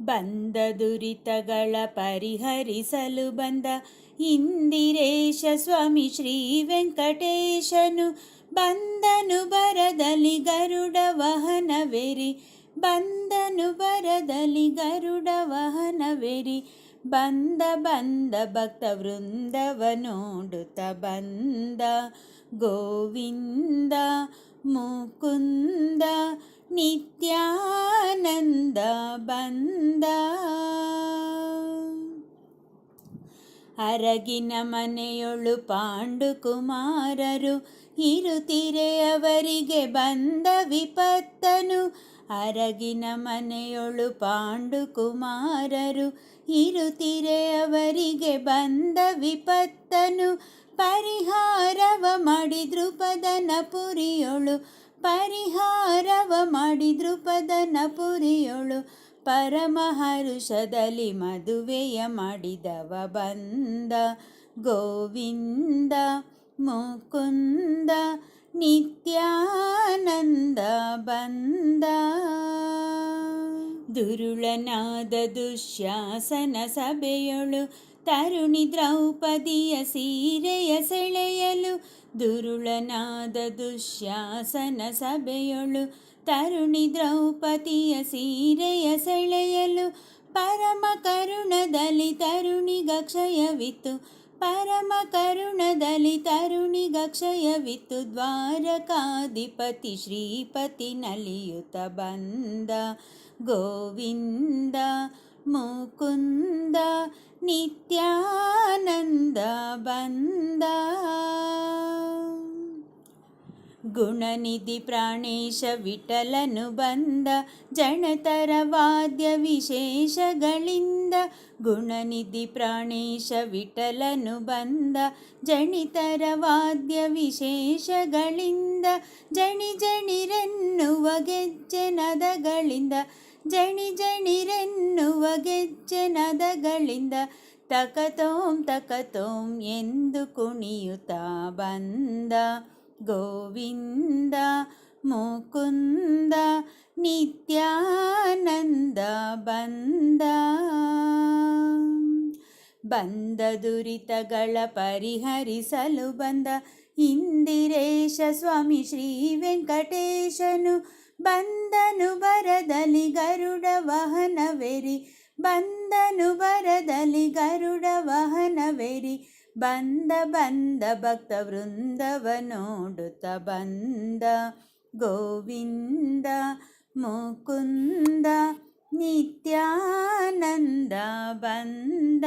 ಬಂದ ದುರಿತಗಳ ಪರಿಹರಿಸಲು ಬಂದ ಇಂದಿರೇಶ ಸ್ವಾಮಿ ಶ್ರೀ ವೆಂಕಟೇಶನು ಬಂದನು ಬರದಲ್ಲಿ ಗರುಡ ವಾಹನವೆರಿ ಬಂದನು ಬರದಲ್ಲಿ ಗರುಡ ವಾಹನವೆರಿ ಬಂದ ಬಂದ ಭಕ್ತ ವೃಂದವ ನೋಡುತ್ತ ಬಂದ ಗೋವಿಂದ ಮುಕುಂದ ನಿತ್ಯಾನಂದ ಬಂದ ಬಂದ. ಅರಗಿನ ಮನೆಯೊಳು ಪಾಂಡುಕುಮಾರರು ಇರುತ್ತಿರೆ ಅವರಿಗೆ ಬಂದ ವಿಪತ್ತನು. ಅರಗಿನ ಮನೆಯೊಳು ಪಾಂಡುಕುಮಾರರು ಇರುತ್ತಿರೆ ಅವರಿಗೆ ಬಂದ ವಿಪತ್ತನು. ಪರಿಹಾರವ ಮಾಡಿ ದೃಪದನ ಪುರಿಯೊಳು ಪರಿಹಾರವ ಮಾಡಿ ದೃಪದನ ಪುರಿಯೊಳು ಪರಮಹರುಷದಲ್ಲಿ ಮದುವೆಯ ಮಾಡಿದವ ಬಂದ ಗೋವಿಂದ ಮುಕುಂದ ನಿತ್ಯಾನಂದ ಬಂದ ದುರುಳನಾದ ದುಶ್ಯಾಸನ ಸಭೆಯೊಳು ತರುಣಿ ದ್ರೌಪದಿಯ ಸೀರೆಯ ಸೆಳೆಯಲು ದುರುಳನಾದ ದುಶ್ಯಾಸನ ಸಭೆಯೊಳು ತರುಣಿ ದ್ರೌಪದಿಯ ಸೀರೆಯ ಸೆಳೆಯಲು ಪರಮ ಕರುಣದಲ್ಲಿ ತರುಣಿಗ ಕ್ಷಯವಿತ್ತು. परमकरुणदलितरुणिगक्षय विद्वारकाधिपति श्रीपति नलियुत बन्द गोविन्द मुकुन्द नित्यानन्द बन्द ಗುಣನಿಧಿ ಪ್ರಾಣೇಶ ವಿಠಲನು ಬಂದ ಜಣತರ ವಾದ್ಯ ವಿಶೇಷಗಳಿಂದ. ಗುಣನಿಧಿ ಪ್ರಾಣೇಶ ವಿಠಲನು ಬಂದ ಜಣಿತರ ವಾದ್ಯ ವಿಶೇಷಗಳಿಂದ. ಜಣಿ ಜಣಿರೆನ್ನುವ ಗೆಜ್ಜೆ ನದಗಳಿಂದ. ಜಣಿ ಜಣಿರೆನ್ನುವ ಗೆಜ್ಜೆ ನದಗಳಿಂದ. ತಕತೋಂ ತಕತೋಂ ಎಂದು ಕುಣಿಯುತ್ತಾ ಬಂದ. ಗೋವಿಂದ ಮುಕುಂದ ನಿತ್ಯಾನಂದ ಬಂದ ಬಂದ ದುರಿತಗಳ ಪರಿಹರಿಸಲು ಬಂದ ಇಂದಿರೇಶ ಸ್ವಾಮಿ ಶ್ರೀ ವೆಂಕಟೇಶನು ಬಂದನು ಬರದಲ್ಲಿ ಗರುಡ ವಾಹನವೆರಿ ಬಂದನು ಬರದಲ್ಲಿ ಗರುಡ ವಾಹನವೆರಿ ಬಂದ ಬಂದ ಭಕ್ತ ವೃಂದವ ನೋಡುತ್ತ ಬಂದ ಗೋವಿಂದ ಮುಕುಂದ ನಿತ್ಯಾನಂದ ಬಂದ